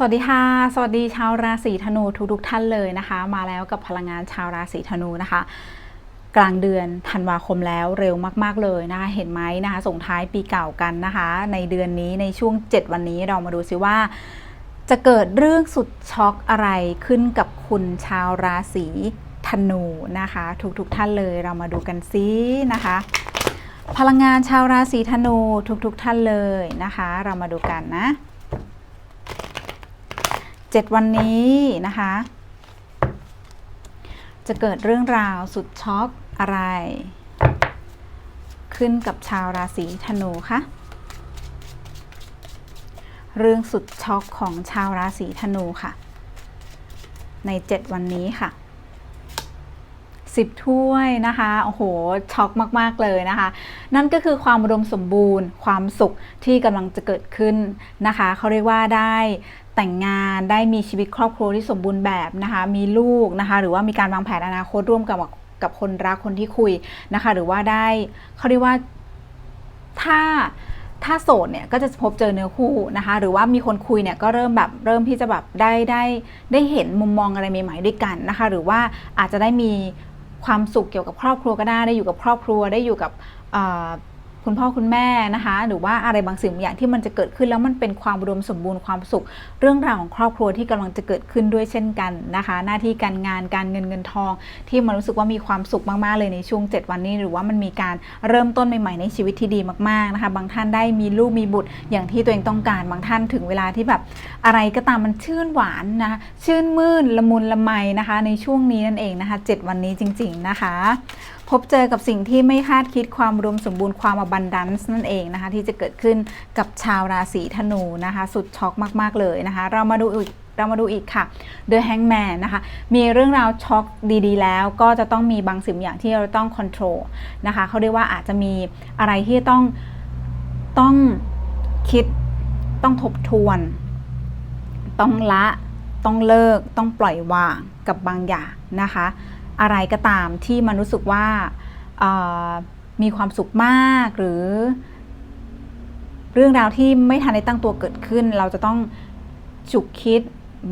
สวัสดีค่ะ สวัสดีชาวราศีธนูทุกๆท่านเลยนะคะ มาแล้วกับพลังงานชาวราศีธนูนะคะ กลางเดือนธันวาคมแล้วเร็วมาก ๆเลยนะคะเห็นไหมนะคะส่งท้ายปีเก่ากันนะคะ ในเดือนนี้ในช่วง 7 วันนี้เรามาดูซิว่า จะเกิดเรื่องสุดช็อกอะไรขึ้นกับคุณชาวราศีธนูนะคะ ทุกๆท่านเลยเรามาดูกันซินะคะ พลังงานชาวราศีธนูทุกๆท่านเลยนะคะ เรามาดูกันนะ 7วันนี้นะคะ จะเกิดเรื่องราวสุดช็อกอะไร ขึ้นกับชาวราศีธนูคะเรื่องสุดช็อกของชาวราศีธนูค่ะ ใน 7 วันนี้ค่ะ 10 ถ้วยนะคะ โอ้โห ช็อกมาก ๆ เลยนะคะ นั่นก็คือความอุดมสมบูรณ์ ความสุขที่กำลังจะเกิดขึ้นนะคะ เขาเรียกว่าได้แต่งงานได้มีชีวิตครอบครัวที่สมบูรณ์แบบนะคะ มีลูกนะคะ หรือว่ามีการวางแผนอนาคตร่วมกับกับคนรักคนที่คุยนะคะ หรือว่าได้เขาเรียกว่าถ้าถ้าโสดเนี่ยก็จะพบเจอเนื้อคู่นะคะ หรือว่ามีคนคุยเนี่ยก็เริ่มแบบเริ่มที่จะแบบได้ได้ได้เห็นมุมมองอะไรใหม่ๆด้วยกันนะคะ หรือว่าอาจจะได้มี ความสุขเกี่ยวกับครอบครัวก็ได้ได้อยู่กับครอบครัวได้อยู่กับ คุณพ่อคุณแม่นะคะ หรือว่าอะไรบางสิ่งบางอย่างที่มันจะเกิดขึ้นแล้วมันเป็นความอุดมสมบูรณ์ความสุข เรื่องราวของครอบครัวที่กำลังจะเกิดขึ้นด้วยเช่นกันนะคะ หน้าที่การงานการเงินเงินทอง ที่มันรู้สึกว่ามีความสุขมากๆเลยในช่วง 7 วันนี้ หรือว่ามันมีการเริ่มต้นใหม่ๆในชีวิตที่ดีมากๆนะคะ บางท่านได้มีลูกมีบุตรอย่างที่ตัวเองต้องการ บางท่านถึงเวลาที่แบบอะไรก็ตามมันชื่นหวานนะะชื่นมื่นละมุนละไมนะคะ ในช่วงนี้นั่นเองนะคะ 7 วันนี้จริง ๆนะคะ พบเจอกับสิ่งที่ไม่คาดคิดความรวมสมบูรณ์ความอบันดันซ์นั่นเองนะคะ ที่จะเกิดขึ้นกับชาวราศีธนูนะคะ สุดช็อกมาก ๆ เลยนะคะ เรามาดูอีกเรามาดูอีกค่ะ The Hangman นะคะ มีเรื่องราวช็อกดีๆ แล้วก็จะต้องมีบางสิ่งอย่างที่เราต้องค o n t r o l นะคะเขาเรียกว่าอาจจะมีอะไรที่ต้องต้องคิดต้องทบทวน ต้องละ ต้องเลิก ต้องปล่อยวางกับบางอย่างนะคะ อะไรก็ตามที่มันรู้สึกว่ามีความสุขมากหรือ เรื่องราวที่ไม่ทันได้ตั้งตัวเกิดขึ้น เราจะต้องจุกคิด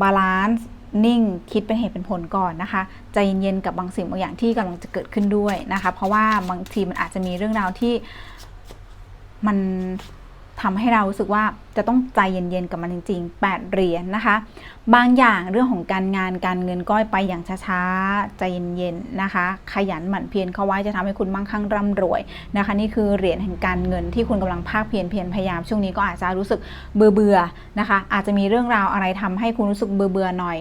บาลานซ์นิ่งคิดเป็นเหตุเป็นผลก่อนนะคะใจเย็นๆกับบางสิ่งบางอย่างที่กำลังจะเกิดขึ้นด้วยนะคะ เพราะว่าบางทีมันอาจจะมีเรื่องราวที่มัน ทำให้เรารู้สึกว่าจะต้องใจเย็นๆกับมันจริงๆ 8 เหรียญนนะคะ บางอย่างเรื่องของการงานการเงินก้อยไปอย่างช้าๆ ใจเย็นๆนะคะ ขยันหมั่นเพียรเข้าไว้จะทำให้คุณมั่งคั่งร่ำรวยนะคะ นี่คือเหรียญแห่งการเงินที่คุณกำลังภาคเพียรเพียรพยายามช่วงนี้ก็อาจจะรู้สึกเบื่อเบื่อๆนะคะ อาจจะมีเรื่องราวอะไรทำให้คุณรู้สึกเบื่อเบื่อๆหน่อย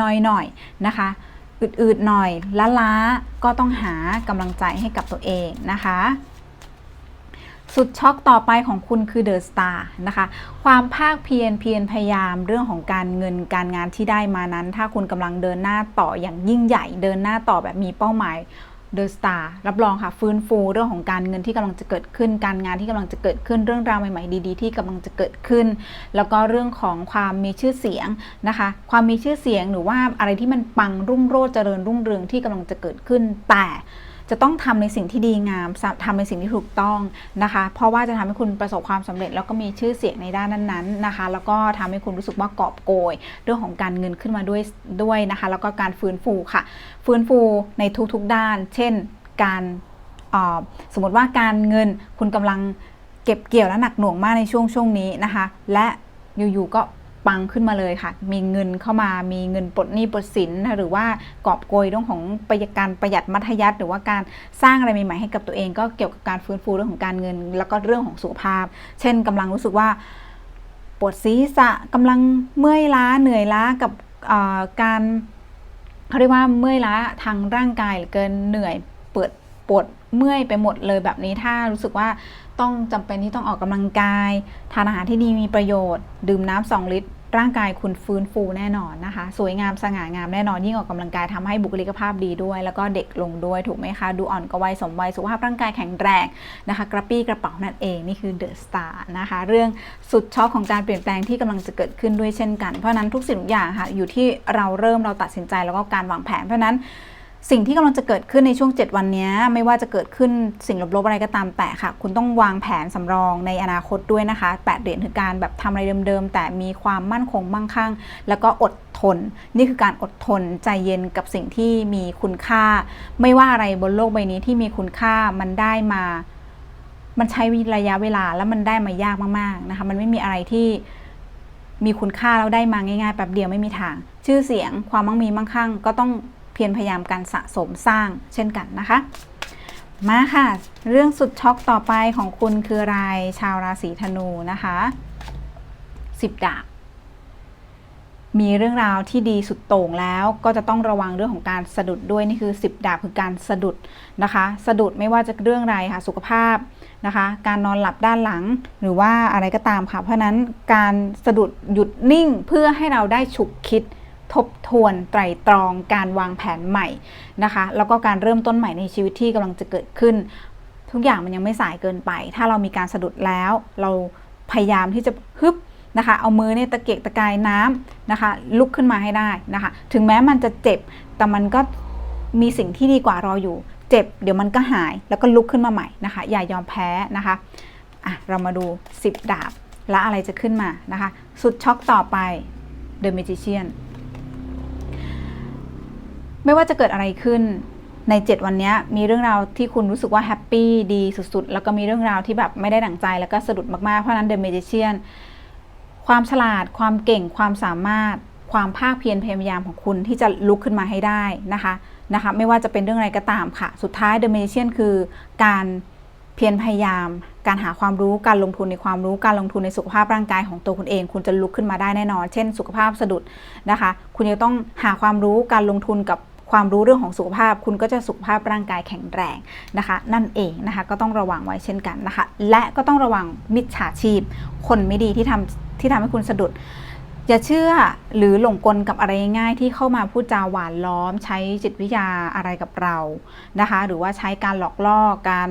น้อยๆหน่อยนะคะอืดๆหน่อยล้าๆก็ต้องหากำลังใจให้กับตัวเองนะคะ สุดช็อกต่อไปของคุณคือเดอะสตาร์นะคะ ความภาคเพียรเพียรพยายามเรื่องของการเงินการงานที่ได้มานั้น ถ้าคุณกำลังเดินหน้าต่ออย่างยิ่งใหญ่ เดินหน้าต่อแบบมีเป้าหมายเดอะสตาร์รับรองค่ะ ฟื้นฟูเรื่องของการเงินที่กำลังจะเกิดขึ้น การงานที่กำลังจะเกิดขึ้นเรื่องราวใหม่ๆดีๆ ที่กำลังจะเกิดขึ้น แล้วก็เรื่องของความมีชื่อเสียงนะคะ ความมีชื่อเสียงหรือว่าอะไรที่มันปังรุ่งโรจน์เจริญรุ่งเรืองที่กำลังจะเกิดขึ้นแต่ จะต้องทำในสิ่งที่ดีงามทำในสิ่งที่ถูกต้องนะคะ เพราะว่าจะทำให้คุณประสบความสำเร็จ แล้วก็มีชื่อเสียงในด้านนั้นๆนะคะ แล้วก็ทำให้คุณรู้สึกว่ากอบโกย เรื่องของการเงินขึ้นมาด้วยด้วยนะคะ แล้วก็การฟื้นฟูค่ะ ฟื้นฟูในทุกๆด้าน เช่น การสมมติว่าการเงินคุณกำลังเก็บเกี่ยวและหนักหน่วงมากในช่วงช่วงนี้นะคะ และอยู่ๆก็ ปังขึ้นมาเลยค่ะ มีเงินเข้ามามีเงินปลดหนี้ปลดสินนะหรือว่ากอบโกยเรื่องของประหยัดการประหยัดมัธยัติหรือว่าการสร้างอะไรใหม่ๆให้กับตัวเองก็เกี่ยวกับการฟื้นฟูเรื่องของการเงิน แล้วก็เรื่องของสุขภาพ เช่นกำลังรู้สึกว่าปวดศีรษะกำลังเมื่อยล้าเหนื่อยล้ากับการเขาเรียกว่าเมื่อยล้าทางร่างกายเหลือเกินเหนื่อยเปิดปวดเมื่อยไปหมดเลยแบบนี้ถ้ารู้สึกว่าต้องจำเป็นที่ต้องออกกำลังกาย ทานอาหารที่ดีมีประโยชน์ ดื่มน้ำสองลิตร ร่างกายคุณฟื้นฟูแน่นอนนะคะ สวยงามสง่างามแน่นอนยิ่งออกกำลังกายทำให้บุคลิกภาพดีด้วย แล้วก็เด็กลงด้วยถูกไหมคะ ดูอ่อนกว่าวัยสมวัยสุขภาพร่างกายแข็งแรงนะคะ กระปี้กระเป๋านั่นเองนี่คือเดอะสตาร์นะคะ เรื่องสุดช็อกของการเปลี่ยนแปลงที่กำลังจะเกิดขึ้นด้วยเช่นกัน เพราะนั้นทุกสิ่งทุกอย่างค่ะอยู่ที่เราเริ่มเราตัดสินใจแล้วก็การวางแผนเพราะนั้น สิ่งที่กำลังจะเกิดขึ้นในช่วง 7 วันนี้ไม่ว่าจะเกิดขึ้นสิ่งลบๆอะไรก็ตามแต่ค่ะ คุณต้องวางแผนสำรองในอนาคตด้วยนะคะแปดเหรียญคือการแบบทำอะไรเดิมๆ แต่มีความมั่นคงมั่งคั่ง แล้วก็อดทน นี่คือการอดทนใจเย็นกับสิ่งที่มีคุณค่า ไม่ว่าอะไรบนโลกใบนี้ที่มีคุณค่ามันได้มา มันใช้ระยะเวลาแล้วมันได้มายากมากๆนะคะ มันไม่มีอะไรที่มีคุณค่าแล้วได้มาง่ายๆแป๊บเดียวไม่มีทาง ชื่อเสียงความมั่งมีมั่งคั่งก็ต้อง พียรพยายามการสะสมสร้างเช่นกันนะคะ มาค่ะ เรื่องสุดช็อกต่อไปของคุณคืออะไรชาวราศีธนูนะคะสิบดาบมีเรื่องราวที่ดีสุดโต่งแล้วก็จะต้องระวังเรื่องของการสะดุดด้วยนี่คือ 10 ดาบคือการสะดุดนะคะ สะดุดไม่ว่าจะเรื่องอะไรค่ะสุขภาพนะคะ การนอนหลับด้านหลังหรือว่าอะไรก็ตามค่ะ เพราะนั้นการสะดุดหยุดนิ่งเพื่อให้เราได้ฉุกคิด ทบทวนไตรตรองการวางแผนใหม่นะคะ แล้วก็การเริ่มต้นใหม่ในชีวิตที่กำลังจะเกิดขึ้น ทุกอย่างมันยังไม่สายเกินไป ถ้าเรามีการสะดุดแล้ว เราพยายามที่จะฮึบนะคะ เอามือเนี่ยตะเกียกตะกายน้ำนะคะ ลุกขึ้นมาให้ได้นะคะ ถึงแม้มันจะเจ็บ แต่มันก็มีสิ่งที่ดีกว่ารออยู่ เจ็บ เดี๋ยวมันก็หาย แล้วก็ลุกขึ้นมาใหม่นะคะ อย่ายอมแพ้นะคะอะเรามาดู 10 ดาบ และอะไรจะขึ้นมานะคะ สุดช็อกต่อไป The Magician ไม่ว่าจะเกิดอะไรขึ้นใน 7 วันนี้มีเรื่องราวที่คุณรู้สึกว่าแฮปปี้ดีสุดๆ แล้วก็มีเรื่องราวที่แบบไม่ได้ดั่งใจแล้วก็สะดุดมากๆ เพราะนั้น The Magician ความฉลาด ความเก่ง ความสามารถ ความภาคเพียรพยายามของคุณที่จะลุกขึ้นมาให้ได้นะคะนะคะไม่ว่าจะเป็นเรื่องอะไรก็ตามค่ะ สุดท้าย The Magician คือการเพียรพยายาม การหาความรู้การลงทุนในความรู้การลงทุนในสุขภาพร่างกายของตัวคุณเอง คุณจะลุกขึ้นมาได้แน่นอน เช่น สุขภาพสะดุดนะคะ คุณจะต้องหาความรู้การลงทุนกับ ความรู้เรื่องของสุขภาพ คุณก็จะสุขภาพร่างกายแข็งแรงนะคะ นั่นเองนะคะก็ต้องระวังไว้เช่นกันนะคะ และก็ต้องระวังมิจฉาชีพ คนไม่ดีที่ทำที่ทำให้คุณสะดุด อย่าเชื่อหรือหลงกลกับอะไรง่ายที่เข้ามาพูดจาหวานล้อม ใช้จิตวิทยาอะไรกับเรานะคะ หรือว่าใช้การหลอกล่อการ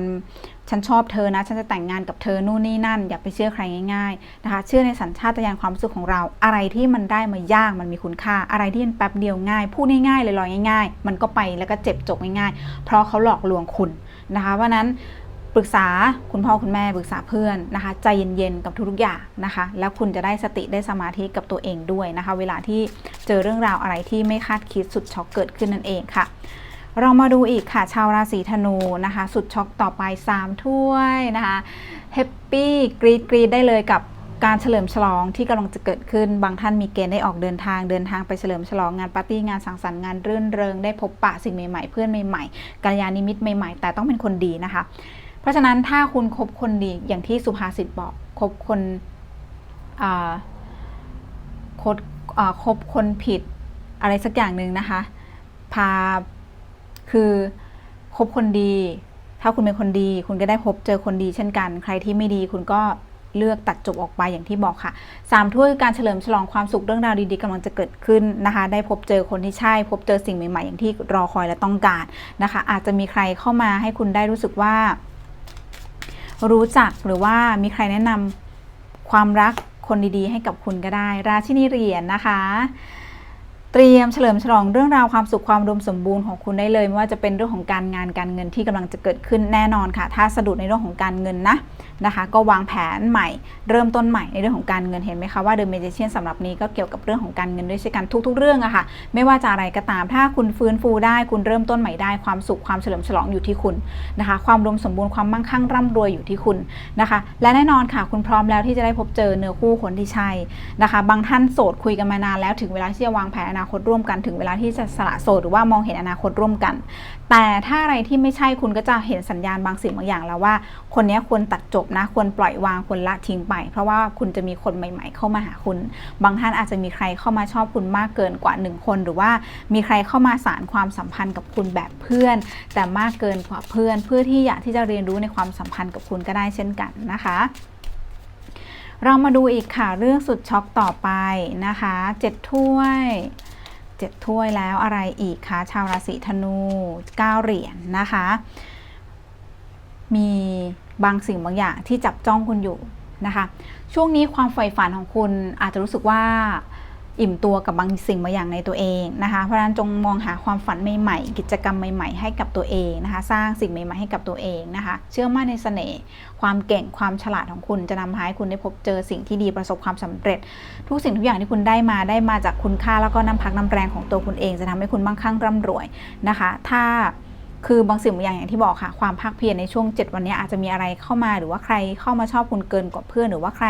ฉันชอบเธอนะ ฉันจะแต่งงานกับเธอนู่นนี่นั่น อย่าไปเชื่อใครง่ายๆนะคะ เชื่อในสัญชาตญาณความรู้สึกของเรา อะไรที่มันได้มายากมันมีคุณค่า อะไรที่มันแป๊บเดียวง่าย พูดง่ายๆเลยลอยง่าย ๆ มันก็ไปแล้วก็เจ็บจบง่ายๆ เพราะเขาหลอกลวงคุณนะคะ เพราะนั้น รึกษาคุณพ่อคุณแม่ปรึกษาเพื่อนนะคะใจเย็นๆกับทุกๆอย่างนะคะ แล้วคุณจะได้สติได้สมาธิกับตัวเองด้วยนะคะ เวลาที่เจอเรื่องราวอะไรที่ไม่คาดคิดสุดช็อกเกิดขึ้นนั่นเองค่ะ เรามาดูอีกค่ะชาวราศีธนูนะคะ สุดช็อกต่อไป 3 ถ้วยนะคะแฮปปี้กรีดกรีดได้เลยกับการเฉลิมฉลองที่กำลังจะเกิดขึ้น บางท่านมีเกณฑ์ได้ออกเดินทาง เดินทางไปเฉลิมฉลองงานปาร์ตี้งานสังสรรค์งานรื่นเริงได้พบปะสิ่งใหม่ๆ เพื่อนใหม่ๆกัลยาณมิตรใหม่ๆ แต่ต้องเป็นคนดีนะคะ เพราะฉะนั้นถ้าคุณคบคนดีอย่างที่สุภาษิตบอกคบคนคบคบคนผิดอะไรสักอย่างหนึ่งนะคะ พาคือคบคนดี ถ้าคุณเป็นคนดี คุณก็ได้พบเจอคนดีเช่นกัน ใครที่ไม่ดีคุณก็เลือกตัดจบออกไปอย่างที่บอกค่ะสามถ้วยการเฉลิมฉลองความสุขเรื่องราวดีๆกำลังจะเกิดขึ้นนะคะ ได้พบเจอคนที่ใช่ พบเจอสิ่งใหม่ๆ อย่างที่รอคอยและต้องการนะคะ อาจจะมีใครเข้ามาให้คุณได้รู้สึกว่า รู้จักหรือว่ามีใครแนะนำความรักคนดีๆ ให้กับคุณก็ได้ ราชินีเหรียญนะคะ เตรียมเฉลิมฉลองเรื่องราวความสุขความรวมสมบูรณ์ของคุณได้เลยไม่ว่าจะเป็นเรื่องของการงานการเงินที่กำลังจะเกิดขึ้นแน่นอนค่ะ ถ้าสะดุดในเรื่องของการเงินนะ นะคะก็วางแผนใหม่เริ่มต้นใหม่ในเรื่องของการเงินเห็นไหมคะว่าเดอะเมจิเชียนสำหรับนี้ก็เกี่ยวกับเรื่องของการเงินด้วยเช่นกันทุก ๆ เรื่องอะค่ะไม่ว่าจะอะไรก็ตามถ้าคุณฟื้นฟูได้คุณเริ่มต้นใหม่ได้ความสุขความเฉลิมฉลองอยู่ที่คุณนะคะ ความอุดมสมบูรณ์ความมั่งคั่งร่ำรวยอยู่ที่คุณนะคะ และแน่นอนค่ะ คุณพร้อมแล้วที่จะได้พบเจอเนื้อคู่คนที่ใช่นะคะ บางท่านโสดคุยกันมานานแล้วถึงเวลาที่จะวางแผนอนาคตร่วมกันถึงเวลาที่จะสละโสดหรือว่ามองเห็นอนาคตร่วมกัน แต่ถ้าอะไรที่ไม่ใช่คุณก็จะเห็นสัญญาณบางสิ่งบางอย่างแล้วว่า คนนี้ควรตัดจบนะควรปล่อยวางควรละทิ้งไป เพราะว่าคุณจะมีคนใหม่ ๆ เข้ามาหาคุณ บางท่านอาจจะมีใครเข้ามาชอบคุณมากเกินกว่าหนึ่งคน หรือว่ามีใครเข้ามาสารความสัมพันธ์กับคุณแบบเพื่อน แต่มากเกินกว่าเพื่อน เพื่อที่อยากที่จะเรียนรู้ในความสัมพันธ์กับคุณก็ได้เช่นกันนะคะเรามาดูอีกค่ะ เรื่องสุดช็อกต่อไปนะคะเจ็ดถ้วยเจ็ดถ้วยแล้วอะไรอีกคะชาวราศีธนูเก้าเหรียญนะคะ มี บางสิ่งบางอย่างที่จับจ้องคุณอยู่นะคะ ช่วงนี้ความใฝ่ฝันของคุณอาจจะรู้สึกว่าอิ่มตัวกับบางสิ่งบางอย่างในตัวเองนะคะ เพราะฉะนั้นจงมองหาความฝันใหม่ๆ กิจกรรมใหม่ๆ ให้กับตัวเองนะคะ สร้างสิ่งใหม่ๆให้กับตัวเองนะคะ เชื่อมั่นในเสน่ห์ความเก่งความฉลาดของคุณจะนำพาให้คุณได้พบเจอสิ่งที่ดีประสบความสำเร็จ ทุกสิ่งทุกอย่างที่คุณได้มาได้มาจากคุณค่าแล้วก็น้ำพักน้ำแรงของตัวคุณเอง จะทำให้คุณมั่งคั่งร่ำรวยนะคะ ถ้า คือบางสิ่งบางอย่างอย่างที่บอกค่ะ ความภาคเพียรในช่วง 7 วันนี้อาจจะมีอะไรเข้ามาหรือว่าใครเข้ามาชอบคุณเกินกว่าเพื่อน หรือว่าใคร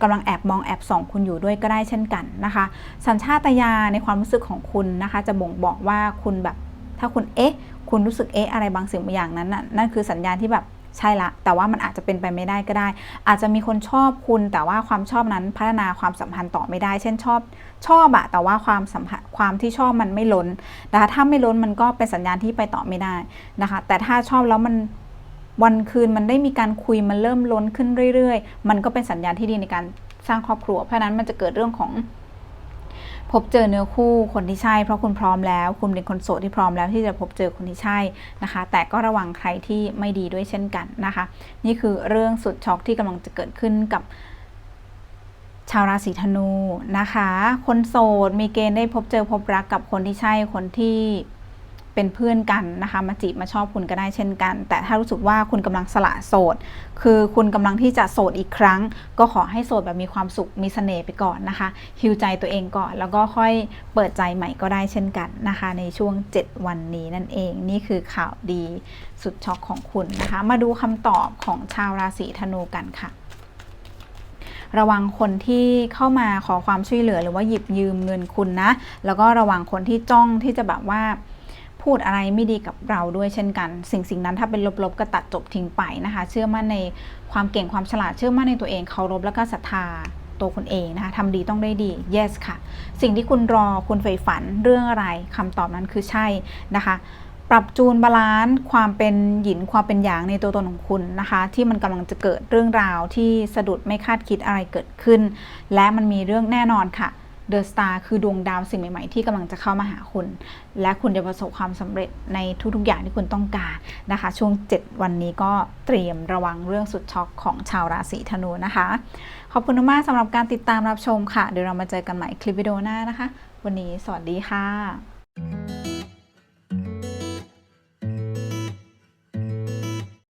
กำลังแอบมองแอบส่องคุณอยู่ด้วยก็ได้เช่นกันนะคะ สัญชาตญาณในความรู้สึกของคุณนะคะ จะบ่งบอกว่าคุณแบบถ้าคุณเอ๊ะ คุณรู้สึกเอ๊ะอะไรบางสิ่งบางอย่างนั้นน่ะนั่นคือสัญญาณที่แบบ ใช่ละ แต่ว่ามันอาจจะเป็นไปไม่ได้ก็ได้ อาจจะมีคนชอบคุณแต่ว่าความชอบนั้นพัฒนาความสัมพันธ์ต่อไม่ได้ เช่นชอบชอบอะแต่ว่าความสัมพันธ์ความที่ชอบมันไม่ล้นนะคะถ้าไม่ล้นมันก็เป็นสัญญาณที่ไปต่อไม่ได้นะคะ แต่ถ้าชอบแล้วมันวันคืนมันได้มีการคุยมันเริ่มล้นขึ้นเรื่อย ๆ มันก็เป็นสัญญาณที่ดีในการสร้างครอบครัว เพราะฉะนั้นมันจะเกิดเรื่องของ พบเจอเนื้อคู่คนที่ใช่ เพราะคุณพร้อมแล้ว คุณเป็นคนโสดที่พร้อมแล้วที่จะพบเจอคนที่ใช่นะคะ แต่ก็ระวังใครที่ไม่ดีด้วยเช่นกันนะคะ นี่คือเรื่องสุดช็อกที่กำลังจะเกิดขึ้นกับชาวราศีธนูนะคะ คนโสดมีเกณฑ์ได้พบเจอพบรักกับคนที่ใช่คนที่ เป็นเพื่อนกันนะคะมาจีบมาชอบคุณก็ได้เช่นกัน แต่ถ้ารู้สึกว่าคุณกำลังสละโสด คือคุณกำลังที่จะโสดอีกครั้ง ก็ขอให้โสดแบบมีความสุขมีเสน่ห์ไปก่อนนะคะฮิวใจตัวเองก่อน แล้วก็ค่อยเปิดใจใหม่ก็ได้เช่นกันนะคะ ในช่วง 7 วันนี้นั่นเอง นี่คือข่าวดีสุดช็อกของคุณนะคะ มาดูคำตอบของชาวราศีธนูกันค่ะระวังคนที่เข้ามาขอความช่วยเหลือหรือว่าหยิบยืมเงินคุณนะ แล้วก็ระวังคนที่จ้องที่จะแบบว่า พูดอะไรไม่ดีกับเราด้วยเช่นกัน สิ่งสิ่งนั้นถ้าเป็นลบๆก็ตัดจบทิ้งไปนะคะ เชื่อมั่นในความเก่งความฉลาดเชื่อมั่นในตัวเองเคารพแล้วก็ศรัทธาตัวคุณเองนะคะทำดีต้องได้ดี yes ค่ะ สิ่งที่คุณรอคุณใฝ่ฝันเรื่องอะไรคำตอบนั้นคือใช่นะคะปรับจูนบาลานซ์ความเป็นหยินความเป็นหยางในตัวตนของคุณนะคะ ที่มันกำลังจะเกิดเรื่องราวที่สะดุดไม่คาดคิดอะไรเกิดขึ้น และมันมีเรื่องแน่นอนค่ะ เดอะสตาร์คือดวงดาวสิ่งใหม่ๆ ที่กำลังจะเข้ามาหาคุณ และคุณจะประสบความสำเร็จในทุกๆอย่างที่คุณต้องการนะคะ ช่วง 7 วันนี้ก็เตรียมระวังเรื่องสุดช็อกของชาวราศีธนูนะคะ ขอบคุณมากสำหรับการติดตามรับชมค่ะ เดี๋ยวเรามาเจอกันใหม่คลิปวิดีโอหน้านะคะ วันนี้สวัสดีค่ะ